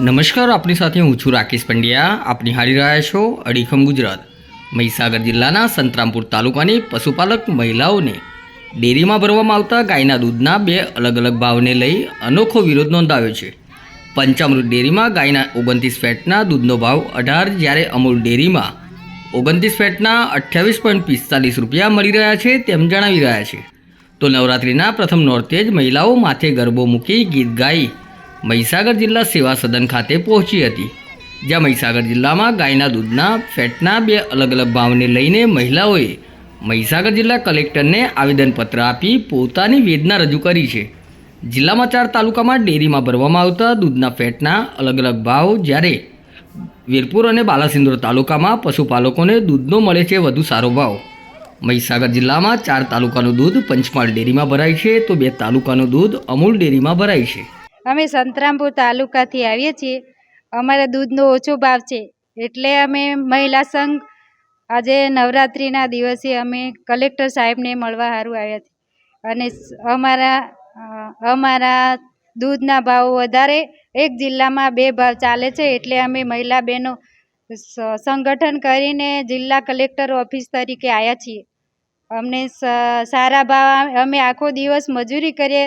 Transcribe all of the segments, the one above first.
નમસ્કાર, આપની સાથે હું છું રાકેશ પંડ્યા. આપ નિહાળી રહ્યા છો અડીખમ ગુજરાત. મહીસાગર જિલ્લાના સંતરામપુર તાલુકાની પશુપાલક મહિલાઓને ડેરીમાં ભરવામાં આવતા ગાયના દૂધના બે અલગ અલગ ભાવને લઈ અનોખો વિરોધ નોંધાવ્યો છે. પંચામૃત ડેરીમાં ગાયના ઓગણત્રીસ ફેટના દૂધનો ભાવ અઢાર, જ્યારે અમૂલ ડેરીમાં ઓગણત્રીસ ફેટના અઠ્યાવીસ પોઈન્ટ પિસ્તાલીસ રૂપિયા મળી રહ્યા છે તેમ જણાવી રહ્યા છે. તો નવરાત્રિના પ્રથમ નોરતે જ મહિલાઓ માથે ગરબો મૂકી ગીત ગાઈ મહીસાગર જિલ્લા સેવા સદન ખાતે પહોંચી હતી. જ્યાં મહીસાગર જિલ્લામાં ગાયના દૂધના, ફેટના બે અલગ અલગ ભાવને લઈને મહિલાઓએ મહીસાગર જિલ્લા કલેક્ટરને આવેદનપત્ર આપી પોતાની વેદના રજૂ કરી છે. જિલ્લામાં ચાર તાલુકામાં ડેરીમાં ભરવામાં આવતા દૂધના, ફેટના અલગ અલગ ભાવ જ્યારે વીરપુર અને બાલાસિંદોર તાલુકામાં પશુપાલકોને દૂધનો મળે છે વધુ સારો ભાવ. મહીસાગર જિલ્લામાં ચાર તાલુકાનું દૂધ પંચમહાલ ડેરીમાં ભરાય છે તો બે તાલુકાનું દૂધ અમૂલ ડેરીમાં ભરાય છે. અમે સંતરામપુર તાલુકાથી આવીએ છીએ. અમારા દૂધનો ઓછો ભાવ છે. એટલે અમે મહિલા સંઘ આજે નવરાત્રિના દિવસે અમે કલેક્ટર સાહેબને મળવા સારું આવ્યા છીએ. અને અમારા અમારા દૂધના ભાવ વધારે. એક જિલ્લામાં બે ભાવ ચાલે છે. એટલે અમે મહિલા બહેનો સંગઠન કરીને જિલ્લા કલેક્ટર ઓફિસ તરીકે આવ્યા છીએ. અમને સારા ભાવ, અમે આખો દિવસ મજૂરી કરીએ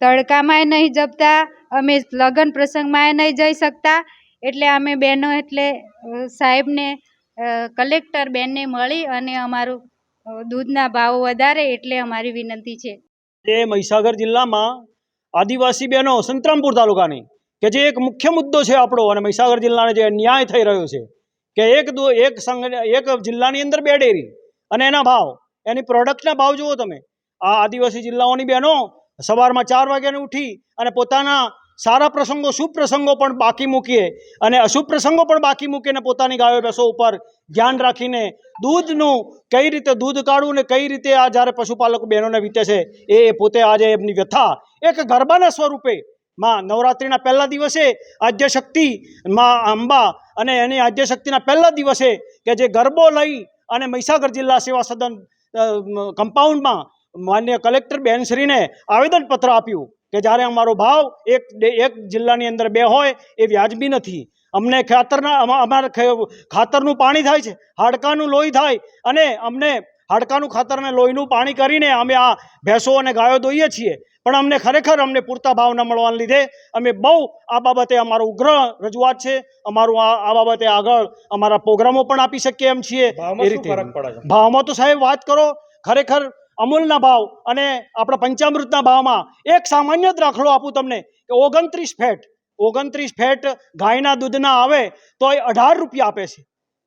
તડકામાંય નહીં જપતા, અમે લગ્ન પ્રસંગમાંય નહીં જઈ શકતા. એટલે અમે બહેનો એટલે સાહેબને કલેક્ટર બેનને મળી અને અમારું દૂધના ભાવ વધારે એટલે અમારી વિનંતી છે. જે મહીસાગર જિલ્લામાં આદિવાસી બહેનો સંતરામપુર તાલુકાની, કે જે એક મુખ્ય મુદ્દો છે આપણો અને મહીસાગર જિલ્લાને જે ન્યાય થઈ રહ્યો છે, કે એક એક એક જિલ્લાની અંદર બે ડેરી અને એના ભાવ, એની પ્રોડક્ટના ભાવ જુઓ તમે. આ આદિવાસી જિલ્લાઓની બહેનો સવારમાં ચાર વાગ્યાને ઉઠી અને પોતાના સારા પ્રસંગો, શુભ પ્રસંગો પણ બાકી મૂકીએ અને અશુભ પ્રસંગો પણ બાકી મૂકીને પોતાની ગાયો ભેંસો ઉપર ધ્યાન રાખીને દૂધનું કઈ રીતે દૂધ કાઢવું ને કઈ રીતે આ જ્યારે પશુપાલક બહેનોને વીતે છે, એ પોતે આજે એમની વ્યથા એક ગરબાના સ્વરૂપે માં નવરાત્રિના પહેલા દિવસે આદ્યશક્તિ માં અંબા અને એની આદ્યશક્તિના પહેલા દિવસે કે જે ગરબો લઈ અને મહીસાગર જિલ્લા સેવા સદન કમ્પાઉન્ડમાં માન્ય કલેક્ટર બેનશ્રીને આવેદનપત્ર આપ્યું કે જ્યારે અમારો ભાવ એક એક જિલ્લાની અંદર બે હોય એ વ્યાજબી નથી. અમને ખાતરના અમા- અમારે ખાતરનું પાણી થાય છે હાડકાનું લોહી થાય અને અમને હાડકાનું ખાતર અને લોહીનું પાણી કરીને અમે આ ભેંસો અને ગાયો દોઈએ છીએ. પણ અમને ખરેખર અમને પૂરતા ભાવ ન મળવાને લીધે અમે બહુ આ બાબતે અમારો ઉગ્ર રજૂઆત છે. અમારું આ આ બાબતે આગળ અમારા પ્રોગ્રામો પણ આપી શકીએ એમ છીએ. એ રીતે ભાવમાં તો સાહેબ વાત કરો ખરેખર અમૂલના ભાવ અને આપણા પંચામૃતના ભાવમાં એક સામાન્ય જ દાખલો આપું તમને કે ઓગણત્રીસ ફેટ ઓગણત્રીસ ફેટ ગાયના દૂધના આવે તો એ અઢાર રૂપિયા આપે છે.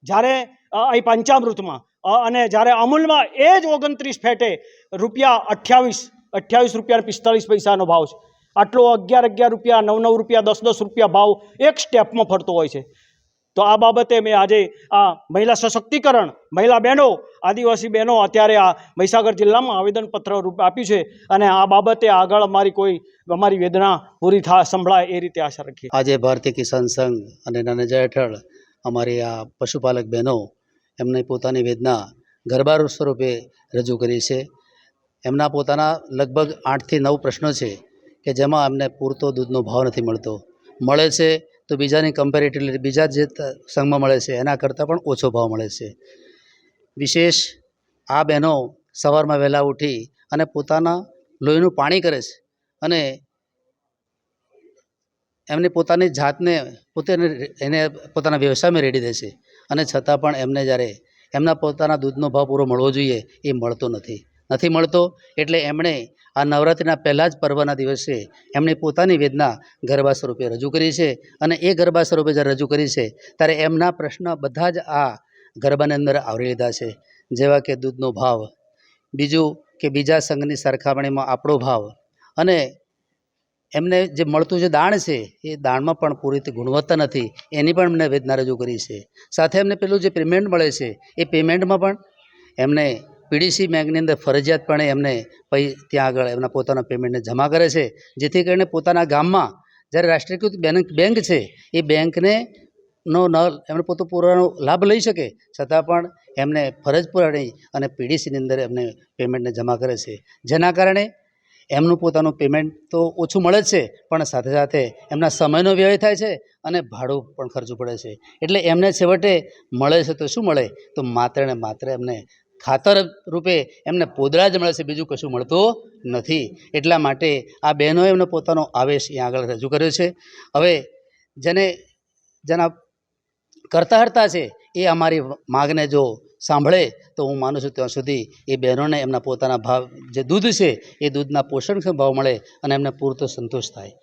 જ્યારે એ પંચામૃતમાં અને જ્યારે અમૂલમાં એ જ ઓગણત્રીસ ફેટે રૂપિયા અઠ્યાવીસ અઠ્યાવીસ રૂપિયા પિસ્તાળીસ પૈસાનો ભાવ છે. આટલો અગિયાર અગિયાર રૂપિયા, નવ નવ રૂપિયા, દસ દસ રૂપિયા ભાવ એક સ્ટેપમાં ફરતો હોય છે. તો આ બાબતે મેં આજે આ મહિલા સશક્તિકરણ, મહિલા બહેનો, આદિવાસી બહેનો અત્યારે આ મહીસાગર જિલ્લામાં આવેદનપત્ર રૂપે આપ્યું છે અને આ બાબતે આગળ અમારી કોઈ, અમારી વેદના પૂરી થા, સંભળાય એ રીતે આશા રાખીએ. આજે ભારતીય કિસાન સંઘ અને નાનેજા હેઠળ અમારી આ પશુપાલક બહેનો એમને પોતાની વેદના ગરબારૂ સ્વરૂપે રજૂ કરી છે. એમના પોતાના લગભગ આઠથી નવ પ્રશ્નો છે કે જેમાં એમને પૂરતો દૂધનો ભાવ નથી મળતો. મળે છે તો બીજાની કમ્પેરેટિવલી બીજા જે સંઘમાં મળે છે, એના કરતાં પણ ઓછો ભાવ મળે છે. વિશેષ આ બહેનો સવારમાં વહેલા ઉઠી અને પોતાના લોહીનું પાણી કરે છે અને એમની પોતાની જાતને, પોતે એને પોતાના વ્યવસાયમાં રેડી દે છે. અને છતાં પણ એમને જ્યારે એમના પોતાના દૂધનો ભાવ પૂરો મળવો જોઈએ, એ મળતો નથી. નથી મળતો, એટલે એમણે આ નવરાત્રિના પહેલાં જ પર્વના દિવસે એમણે પોતાની વેદના ગરબા સ્વરૂપે રજૂ કરી છે અને એ ગરબા સ્વરૂપે જ્યારે રજૂ કરી છે, ત્યારે એમના પ્રશ્ન બધા જ આ ગરબાની અંદર આવરી લીધા છે. જેવા કે દૂધનો ભાવ, બીજું કે બીજા સંઘની સરખામણીમાં આપણો ભાવ અને એમને જે મળતું જે દાણ છે, એ દાણમાં પણ પૂરી ગુણવત્તા નથી, એની પણ એમને વેદના રજૂ કરી છે. સાથે એમને પેલું જે પેમેન્ટ મળે છે, એ પેમેન્ટમાં પણ એમને પીડીસી બેંકની અંદર ફરજિયાતપણે એમને પૈ, ત્યાં આગળ એમના પોતાના પેમેન્ટને જમા કરે છે. જેથી કરીને પોતાના ગામમાં જ્યારે રાષ્ટ્રીયકૃત બેંક બેંક છે, એ બેંકને નો, ન એમને પોતો પૂરાનો લાભ લઈ શકે, છતાં પણ એમને ફરજ પુરાણી અને પીડીસીની અંદર એમને પેમેન્ટને જમા કરે છે. જેના કારણે એમનું પોતાનું પેમેન્ટ તો ઓછું મળે જ છે, પણ સાથે સાથે એમના સમયનો વ્યય થાય છે અને ભાડું પણ ખર્ચવું પડે છે. એટલે એમને છેવટે મળે છે તો શું મળે? તો માત્ર ને માત્ર એમને ખાતર રૂપે એમને પોદરા જ મળે છે બીજું કશું મળતું નથી. એટલા માટે આ બહેનોએ એમનો પોતાનો આવેશ અહીંયા આગળ રજૂ કર્યો છે. હવે જેને જેના કરતા હરતા છે, એ અમારી માગને જો સાંભળે, તો હું માનું છું ત્યાં સુધી એ બહેનોને એમના પોતાના ભાવ, જે દૂધ છે, એ દૂધના પોષણક્ષમ ભાવ મળે અને એમને પૂરતો સંતોષ થાય.